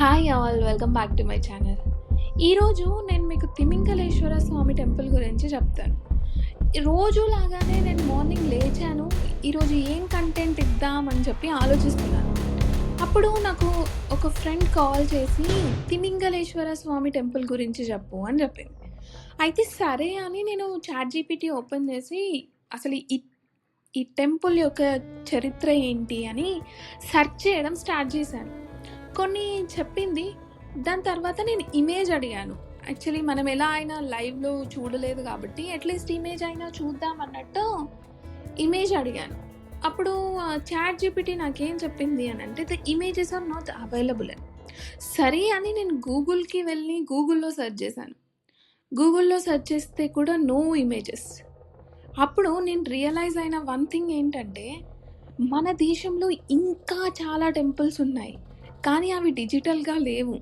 Hi all welcome back to my channel ఈరోజు నేను మీకు తిమింగలేశ్వర స్వామి టెంపుల్ గురించి చెప్తాను. రోజు లాగానే నేను మార్నింగ్ లేచాను. ఈరోజు ఏం కంటెంట్ ఇద్దామని చెప్పి ఆలోచిస్తున్నాను. అప్పుడు నాకు ఒక ఫ్రెండ్ కాల్ చేసి తిమింగలేశ్వర స్వామి టెంపుల్ గురించి చెప్పు అని చెప్పింది. అయితే సరే అని నేను చాట్ జీపీటీ ఓపెన్ చేసి అసలు ఈ ఈ టెంపుల్ యొక్క చరిత్ర ఏంటి అని సెర్చ్ చేయడం స్టార్ట్ చేశాను. కొన్ని చెప్పింది. దాని తర్వాత నేను ఇమేజ్ అడిగాను. యాక్చువల్లీ మనం ఎలా అయినా లైవ్లో చూడలేదు కాబట్టి అట్లీస్ట్ ఇమేజ్ అయినా చూద్దాం అన్నట్టు ఇమేజ్ అడిగాను. అప్పుడు చాట్ జీపీటీ నాకేం చెప్పింది అని అంటే the images are not available అని. సరే అని నేను గూగుల్కి వెళ్ళి గూగుల్లో సెర్చ్ చేశాను. గూగుల్లో సెర్చ్ చేస్తే కూడా నో ఇమేజెస్ అప్పుడు నేను రియలైజ్ అయిన వన్ థింగ్ ఏంటంటే మన దేశంలో ఇంకా చాలా టెంపుల్స్ ఉన్నాయి. కానీ అవి డిజిటల్గా లేవు.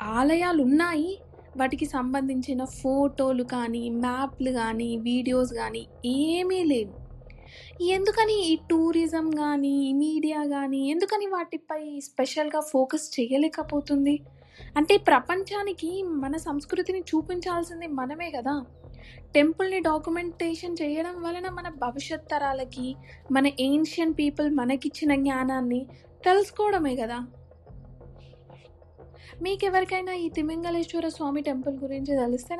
ఆలయాలు ఉన్నాయి వాటికి సంబంధించిన ఫోటోలు కానీ మ్యాప్లు కానీ వీడియోస్ కానీ ఏమీ లేవు. ఎందుకని ఈ టూరిజం కానీ మీడియా కానీ ఎందుకని వాటిపై స్పెషల్గా ఫోకస్ చేయలేకపోతుంది? అంటే ప్రపంచానికి మన సంస్కృతిని చూపించాల్సింది మనమే కదా. టెంపుల్ని డాక్యుమెంటేషన్ చేయడం వలన మన భవిష్యత్ తరాలకి మన ఏన్షియన్ పీపుల్ మనకిచ్చిన జ్ఞానాన్ని తెలుసుకోవడమే కదా. మీకు ఎవరికైనా ఈ తిమింగళేశ్వర స్వామి టెంపుల్ గురించి తెలిస్తే